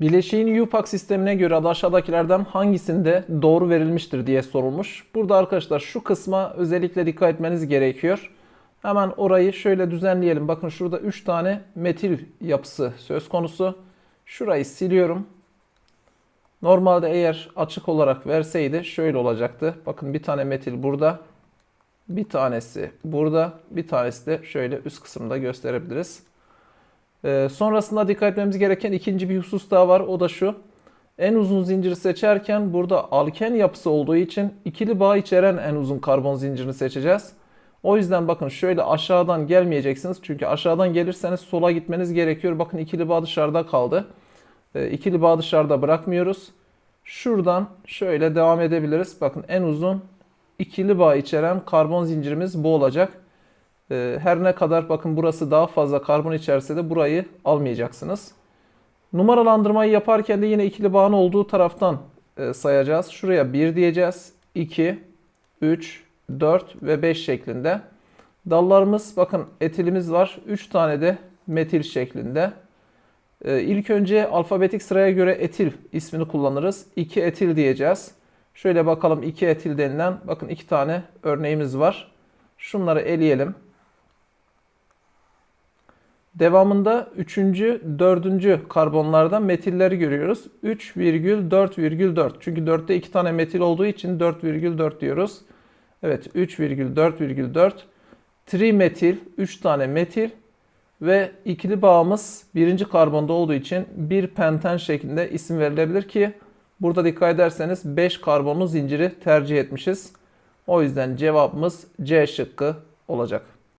Bileşiğin UPAC sistemine göre aşağıdakilerden hangisinde doğru verilmiştir diye sorulmuş. Burada arkadaşlar şu kısma özellikle dikkat etmeniz gerekiyor. Hemen orayı şöyle düzenleyelim. Bakın şurada 3 tane metil yapısı söz konusu. Şurayı siliyorum. Normalde eğer açık olarak verseydi şöyle olacaktı. Bakın bir tane metil burada. Bir tanesi burada. Bir tanesi de şöyle üst kısımda gösterebiliriz. Ee, sonrasında dikkat etmemiz gereken ikinci bir husus daha var. O da şu. En uzun zinciri seçerken burada alken yapısı olduğu için ikili bağ içeren en uzun karbon zincirini seçeceğiz. O yüzden bakın şöyle aşağıdan gelmeyeceksiniz. Çünkü aşağıdan gelirseniz sola gitmeniz gerekiyor. Bakın ikili bağ dışarıda kaldı. Ee, ikili bağ dışarıda bırakmıyoruz. Şuradan şöyle devam edebiliriz. Bakın en uzun ikili bağ içeren karbon zincirimiz bu olacak. Ee, Her ne kadar bakın burası daha fazla karbon içerse de burayı almayacaksınız. Numaralandırmayı yaparken de yine ikili bağın olduğu taraftan e, sayacağız. Şuraya 1 diyeceğiz. 2, 3, 4 ve 5 şeklinde. Dallarımız bakın etilimiz var. 3 tane de metil şeklinde. Ee, İlk önce alfabetik sıraya göre etil ismini kullanırız. 2 etil diyeceğiz. Şöyle bakalım 2 etil denilen bakın 2 tane örneğimiz var. Şunları eleyelim. Devamında 3. 4. karbonlardan metilleri görüyoruz. 3,4,4. Çünkü 4'te 2 tane metil olduğu için 4,4 diyoruz. Evet 3,4,4. Trimetil 3 tane metil ve ikili bağımız birinci karbonda olduğu için bir penten şeklinde isim verilebilir ki burada dikkat ederseniz 5 karbonlu zinciri tercih etmişiz. O yüzden cevabımız C şıkkı olacak.